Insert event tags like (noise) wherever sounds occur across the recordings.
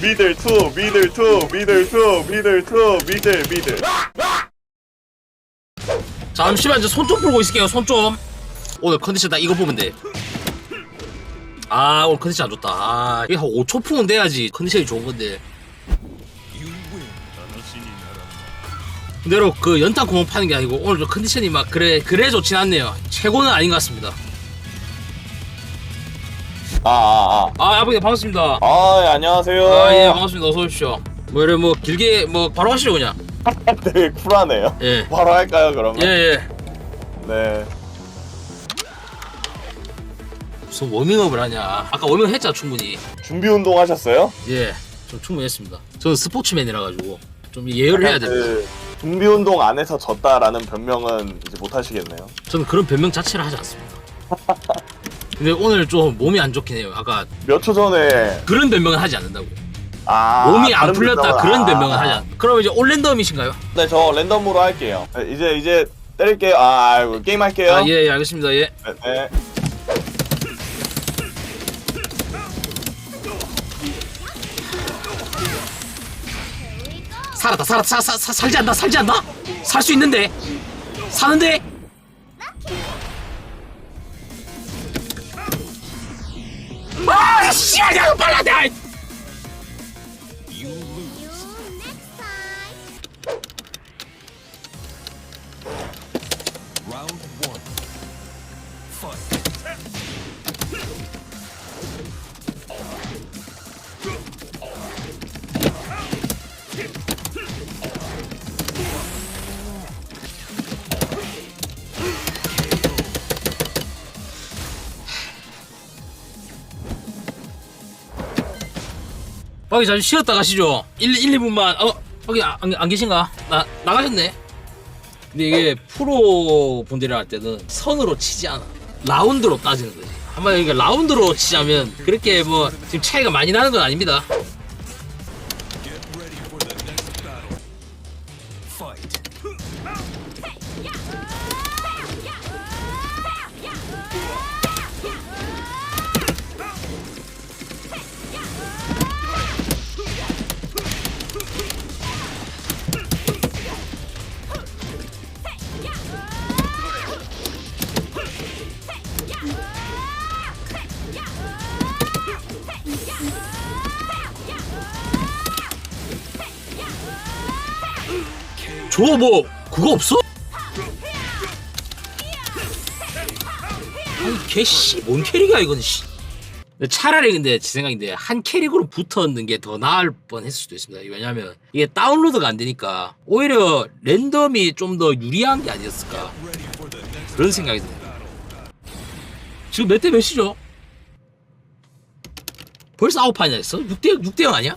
미들 투 미들 투 미들 투 미들 투 미들 미들. 잠시만 저손좀 풀고 있을게요 손 좀. 오늘 컨디션 딱 이거 보면 돼아 오늘 컨디션 안 좋다. 아 이게 한 5초 풍은 돼야지 컨디션이 좋은 건데. 근데로 그 연탄 구멍 파는 게 아니고 오늘 좀 컨디션이 막 그래 그래 좋진 않네요. 최고는 아닌 것 같습니다 아아아. 아 아버님 반갑습니다. 아, 예, 안녕하세요. 아 예 반갑습니다. 어서 오십시오. 뭐 이래 뭐 길게 뭐 바로 하시죠 그냥. (laughs) 되게 쿨하네요. 예. 바로 할까요 그러면? 예, 예. 네. 무슨 워밍업을 하냐. 아까 워밍업 했잖아 충분히. 준비 운동 하셨어요? 예, 좀 충분히 했습니다. 저는 스포츠맨이라 가지고 좀 예열을 해야 됩니다. 그 준비 운동 안 해서 졌다라는 변명은 이제 못 하시겠네요. 저는 그런 변명 자체를 하지 않습니다. (laughs) 근데 오늘 좀 몸이 안 좋긴 해요. 아까 몇 초 전에 그런 변명은 하지 않는다고. 아 몸이 안 다른 풀렸다 그런 아, 변명은 하지 않. 그럼 이제 올 랜덤이신가요? 네, 저 랜덤으로 할게요. 네, 이제 이제 때릴게요. 아, 아이고, 게임 할게요. 아, 예, 예, 알겠습니다. 예. 네, 네. 살았다, 살았다, 사, 사, 사, 살지 않나, 살지 않나? 살 수 있는데, 사는데. 아, 씨, 야, 빨라, 거기 잠시 쉬었다 가시죠. 1, 1, 2분만. 어, 거기 안, 안 계신가? 나, 나가셨네. 근데 이게 프로 분들이 할 때는 선으로 치지 않아. 라운드로 따지는 거지. 한번 이게 라운드로 치자면 그렇게 뭐 지금 차이가 많이 나는 건 아닙니다. 저뭐 그거 없어? 아니 개씨 뭔 캐릭이야 이건 씨. 차라리 근데 제 생각인데 한 캐릭으로 붙었는 게 더 나을 뻔했을 수도 있습니다. 왜냐면 이게 다운로드가 안 되니까 오히려 랜덤이 좀 더 유리한 게 아니었을까 그런 생각이 드네요. 지금 몇 대 몇이죠? 벌써 아홉 판이나 했어? 6대 6대 0 아니야?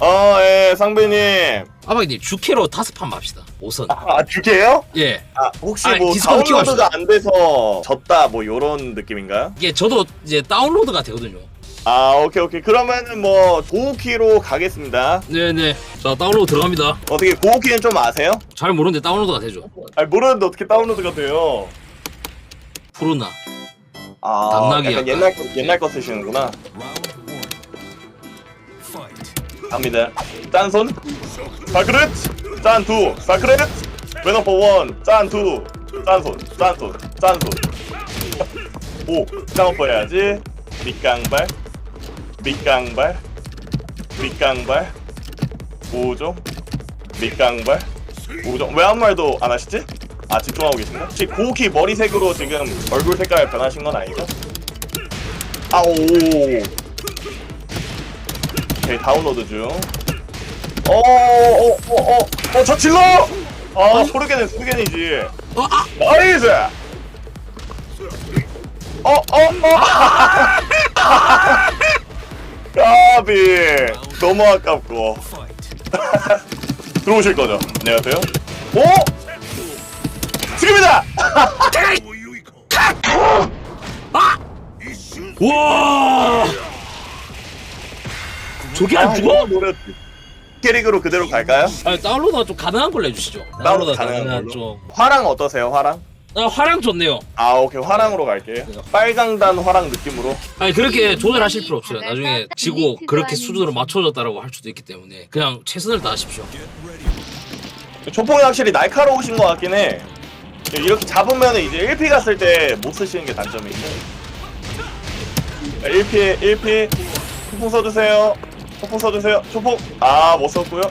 어, 예, 상배님. 아버님 주캐로 다섯 판 맙시다. 5선. 아, 두 개요? 예. 아, 혹시 아니, 뭐 디스코드 다운로드가 안 돼서 졌다 뭐 요런 느낌인가요? 이게 저도 이제 다운로드가 되거든요. 아, 오케이, 오케이. 그러면은 뭐 고우키로 가겠습니다. 네네. 자 다운로드 들어갑니다. 어떻게 고우키는 좀 아세요? 잘 모르는데 다운로드가 되죠. 아니, 모르는데 어떻게 다운로드가 돼요? 푸르나. 아, 당나귀 약간 약간. 옛날 거, 옛날 거 쓰시는구나. 갑니다. 짠손. 사크렛. 짠투. 사크렛. 웨너퍼 원. 짠투. 짠손. 짠손. 짠손. 오. 짱어퍼 해야지. 밑강발. 밑강발. 밑강발. 오종. 밑강발. 오종. 왜 아무 말도 안 하시지? 아 집중하고 계신가? 혹시 고우키 머리색으로 지금 얼굴 색깔 변하신 건 아니죠? 아오. 오케이 다운로드 중. 어, 어어어어어 저 질러! 아 소르겐은 소르겐이지. 어 아. 나이스. 어어 어. (laughs) 까비 너무 아깝고. (laughs) 들어오실 거죠? 안녕하세요. 오 지금이다. 아. 와. 저게 안 아, 죽어? 노래 캐릭으로 그대로 갈까요? 아 다운로드가 좀 가능한 걸로 해주시죠. 다운로드 가능한 걸로? 좀. 화랑 어떠세요 화랑? 아 화랑 좋네요. 아 오케이 화랑으로 갈게요 빨강단 화랑 느낌으로 아니 그렇게 조절하실 필요 없어요. 나중에 지고 그렇게 수준으로 맞춰졌다라고 할 수도 있기 때문에 그냥 최선을 다하십시오. 조폭이 확실히 날카로우신 것 같긴 해 이렇게 잡으면 이제 1피 갔을 때 못 쓰시는 게 단점이고 1피 1피. 초폭 써주세요. 초폭 써주세요. 초폭. 아 못 썼고요.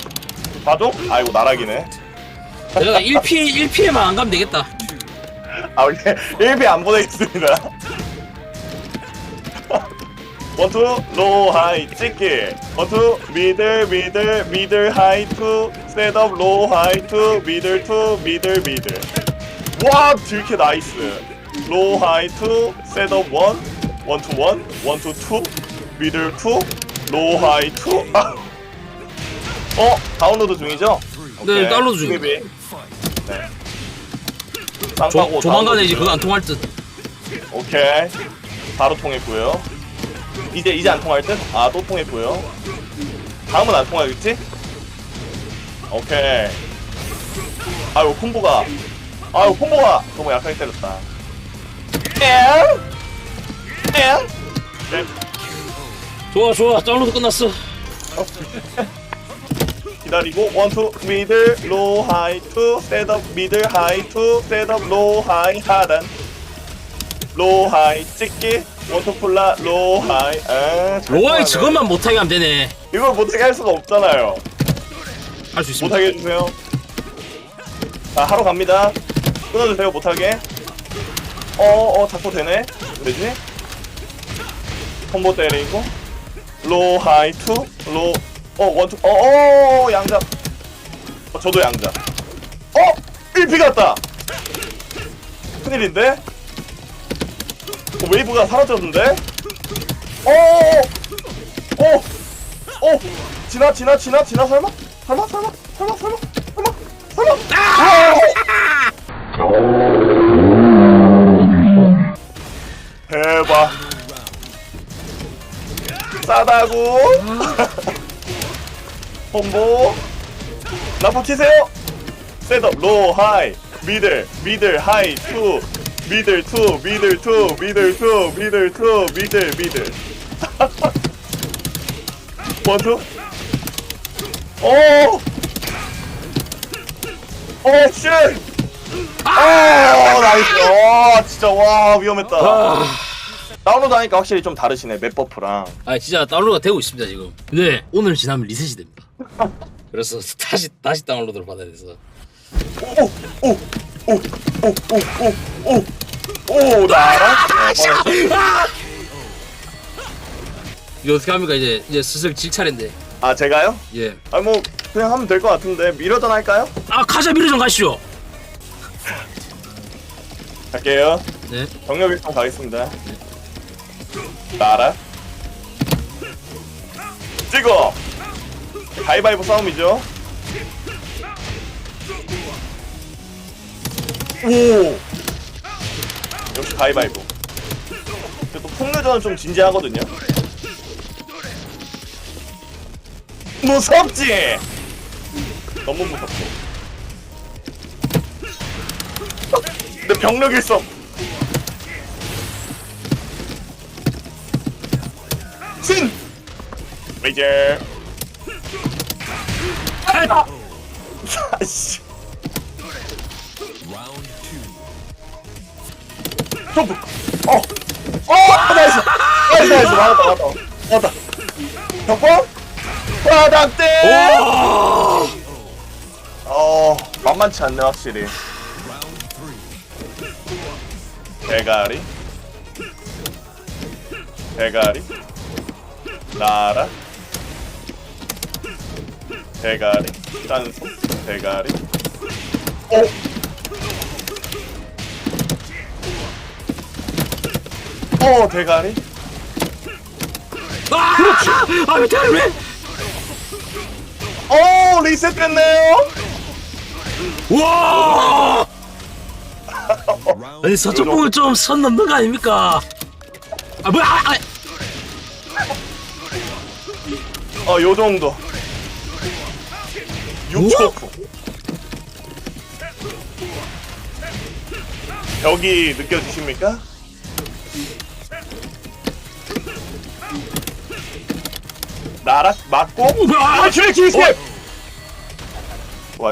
봐줘? 아이고 나락이네. 내가 1피 1피에만 안 가면 되겠다. (laughs) 아 우리 1피 안 보내겠습니다. (laughs) 원투 로우 하이 찍기. 원투 미들 미들 미들 하이 투. 셋업 로우 하이 투. 미들 투. 미들 미들 와 딜캐 나이스 로우 하이 투 셋업 원 원투 원 원투 투 미들 투 로우 하이 투 아. 어 다운로드 중이죠? 네. 다운로드 중입니다. 네. 조, 조만간에 이제 다운로드. 그거 안 통할 듯. 오케이 바로 통했고요 이제 이제 안 통할 듯? 아 또 통했고요 다음은 안 통하겠지? 오케이 아유 콤보가 아유 콤보가 너무 약하게 때렸다 엥? 엥? 네, 좋아 좋아 다운로드 끝났어. (laughs) 기다리고 원투 미들 로 하이 투 셋업 미들 하이 투 셋업 로 하이 하단 로 하이 찍기 원투 폴라 로 하이 아, 잘 로아이 통하네. 저것만 못하게 하면 되네. 이걸 못하게 할 수가 없잖아요. 할 수 있습니다. 못하게 해주세요. 자, 하러 갑니다. 끊어주세요, 못하게. 어어, 자꾸 되네? 되지? 콤보 때리고. 로, 하이, 투, 로, 어, 원투, 어, 어, 양잡. 어, 저도 양잡. 어! 1피 갔다! 큰일인데? 어, 웨이브가 사라졌는데? 어, 어, 어, 지나, 지나, 지나, 지나? 설마, 설마, 설마, 설마, 설마, 설마. 대박. 싸다고. 콤보. 나포 치세요. 셋업, 로, 하이, 미들, 미들, 하이, 투, 미들, 투, 미들, 투, 미들, 투, 미들, 투, 미들, 미들. (laughs) 원투. 오! 오, 쉣! 아, 나이스. 와, 진짜, 와, 위험했다. 아, 다운로드 하니까 확실히 좀 다르시네, 맵 버프랑. 아 진짜 다운로드가 되고 있습니다 지금. 근데 오늘 지나면 리셋이 됩니다. 그래서 다시 다시 다운로드를 받아야 돼서. 오, 오, 오, 오, 오, 오, 오, 오, 나라? 이거 어떻게 합니까 이제 이제 슬슬 질 차례인데. 아, 제가요? 예. 아, 뭐, 그냥 하면 될 것 같은데, 미러전 할까요? 아 가자 미르전 가시죠. 갈게요. 네. 경력 일정 가겠습니다. 나라. 찍어! 가위바위보 싸움이죠. 오! 역시 가위바위보. 근데 또 풍류전은 좀 진지하거든요. 무섭지? 너무 무섭지? 병력 일성 신! 이제. 아씨 Round two. 점프. 어! 어! 나이스! 나이스 나이스. 맞았다 맞았다. 맞았다. 격번 바닥대 어 만만치 않네 확실히 대가리 대가리 나라 대가리 짠소 대가리 오 어, 대가리? 아! 아왜 대가리 왜? 어, 리셋 됐네요? 와! 아니 서쪽공을 좀선 넘는 거 아닙니까? 아 뭐야? 아, 아. 어, 요 정도. 6초 후. 벽이 느껴지십니까? 나락 맞고 아 트랙 트랙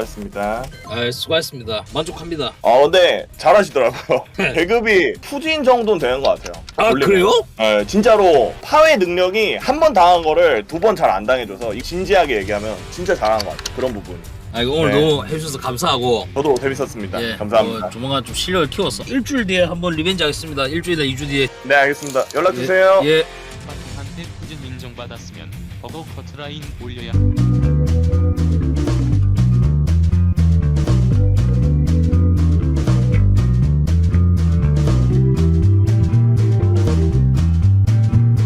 수고하셨습니다 아 수고하셨습니다. 만족합니다. 아 근데 잘하시더라고요 (laughs) 배급이 푸진 정도는 되는 것 같아요 아 돌리면. 그래요? 네, 진짜로 파괴 능력이 한 번 당한 거를 두 번 잘 안 당해줘서 이- 진지하게 얘기하면 진짜 잘하는 것 같아요 그런 부분 아 이거 오늘 네. 너무 해주셔서 감사하고 저도 재밌었습니다 예, 감사합니다 어, 조만간 좀 실력을 키웠어. 일주일 뒤에 한번 리벤지 하겠습니다. 일주일이나 이주 뒤에. 네 알겠습니다 연락 주세요 예. 예. 파트한테 꾸준 인정받았으면 버거 커트라인 올려야